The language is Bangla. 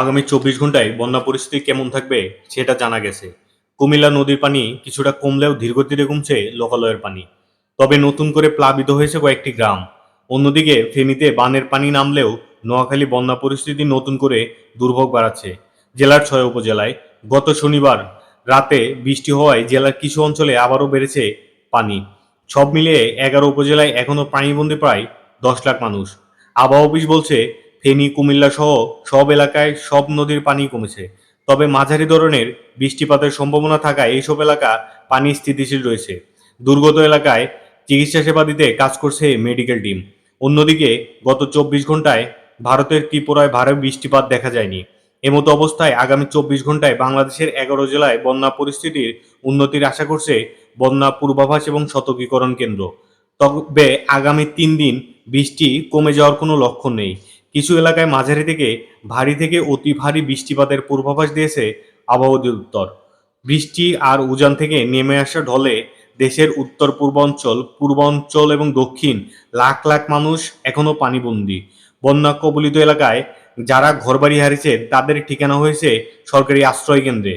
আগামী চব্বিশ ঘন্টায় বন্যা পরিস্থিতি কেমন থাকবে সেটা জানা গেছে। কুমিল্লা নদীর পানি কিছুটা কমলেও ধীরগতিতে কমছে লোকালয়ের পানি। তবে নতুন করে প্লাবিত হয়েছে কয়েকটি গ্রাম। অন্যদিকে ফেনীতে বানের পানি নামলেও নোয়াখালী বন্যা পরিস্থিতি নতুন করে দুর্ভোগ বাড়াচ্ছে। জেলার ছয় উপজেলায় গত শনিবার রাতে বৃষ্টি হওয়ায় জেলার কিছু অঞ্চলে আবারও বেড়েছে পানি। সব মিলিয়ে এগারো উপজেলায় এখনও পানিবন্দী প্রায় দশ লাখ মানুষ। আবহাওয়া অফিস বলছে ফেনী, কুমিল্লা সহ সব এলাকায় সব নদীর পানি কমেছে। তবে মাঝারি ধরনের বৃষ্টিপাতের সম্ভাবনা থাকায় এইসব এলাকা পানি স্থিতিশীল রয়েছে। দুর্গত এলাকায় চিকিৎসা সেবা দিতে কাজ করছে মেডিকেল টিম। অন্যদিকে গত চব্বিশ ঘন্টায় ভারতের ত্রিপুরায় ভারী বৃষ্টিপাত দেখা যায়নি। এমতো অবস্থায় আগামী চব্বিশ ঘন্টায় বাংলাদেশের এগারো জেলায় বন্যা পরিস্থিতির উন্নতির আশা করছে বন্যা পূর্বাভাস এবং সতর্কীকরণ কেন্দ্র। তবে আগামী তিন দিন বৃষ্টি কমে যাওয়ার কোনো লক্ষণ নেই। কিছু এলাকায় মাঝারি থেকে ভারী থেকে অতি ভারী বৃষ্টিপাতের পূর্বাভাস দিয়েছে আবহাওয়া অধিদপ্তর বৃষ্টি আর উজান থেকে নেমে আসা ঢলে দেশের উত্তর, পূর্বাঞ্চল পূর্বাঞ্চল এবং দক্ষিণ লাখ লাখ মানুষ এখনও পানিবন্দী। বন্যা কবলিত এলাকায় যারা ঘরবাড়ি হারিয়েছে, তাদের ঠিকানা হয়েছে সরকারি আশ্রয় কেন্দ্রে